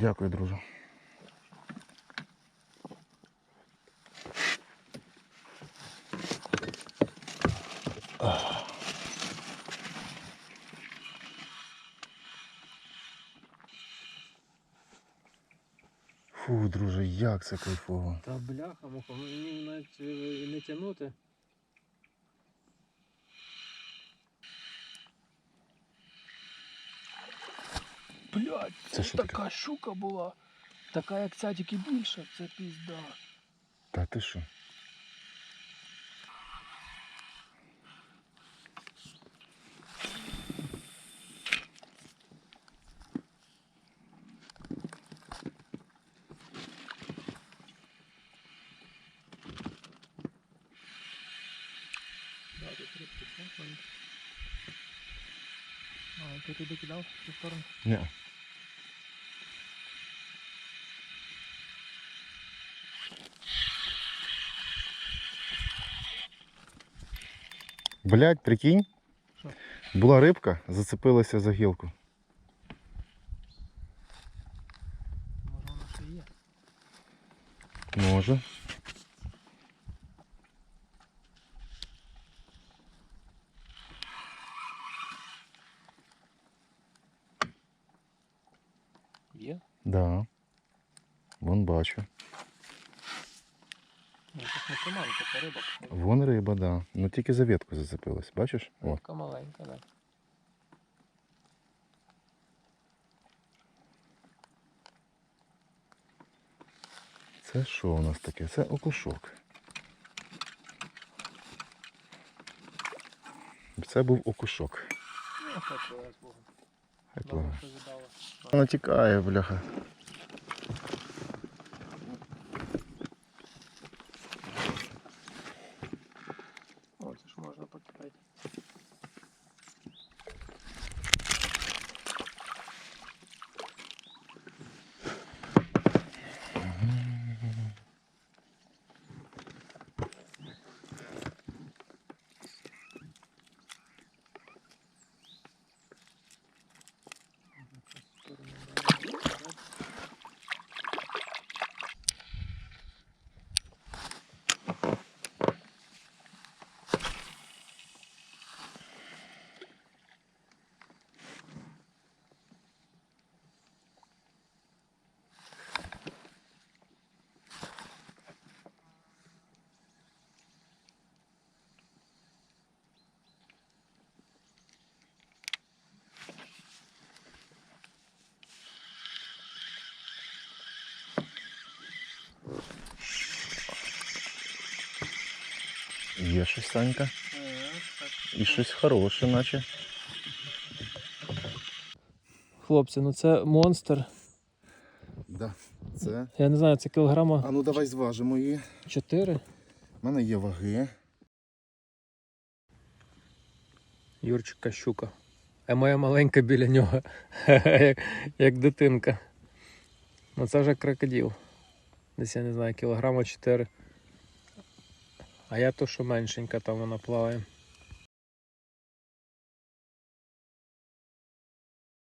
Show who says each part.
Speaker 1: Дякую, друже. Фу, друже, як це кайфово.
Speaker 2: Та бляха, муха, мені навіть е, не тягнути. Блядь,
Speaker 1: Це
Speaker 2: це,
Speaker 1: що
Speaker 2: така
Speaker 1: таке?
Speaker 2: щука була. Така як ця, тільки більша, це пізда.
Speaker 1: Та ти що?
Speaker 2: Да, тут рибки, так, вони. А, ти туди кидав в ту сторону?
Speaker 1: Ні. Блять, прикинь.
Speaker 2: Що?
Speaker 1: Була рибка, зацепилася за гілку.
Speaker 2: Може воно ще є.
Speaker 1: Може.
Speaker 2: Є?
Speaker 1: Да. Вон бачу.
Speaker 2: Ну, це ж не приманка, це риба.
Speaker 1: Вон риба, да. Ну тільки за ветку зацепилась. Бачиш? О.
Speaker 2: Рибка маленька, так.
Speaker 1: Це що у нас таке? Це окушок. Це був окушок.
Speaker 2: Ну, хай пливе.
Speaker 1: Вона тікає, бляха.
Speaker 2: О, це ж можна покидати.
Speaker 1: Є щось, Санька. І щось хороше, наче.
Speaker 2: Хлопці, ну це монстр.
Speaker 1: Да. Це.
Speaker 2: Я не знаю, це кілограма
Speaker 1: А ну давай зважимо її.
Speaker 2: 4.
Speaker 1: У мене є ваги.
Speaker 2: Юрчика щука. А моя маленька біля нього. як, як дитинка. Ну це вже крокодил. Десь я не знаю, кілограма 4. А я то, що меншенька, там вона плаває.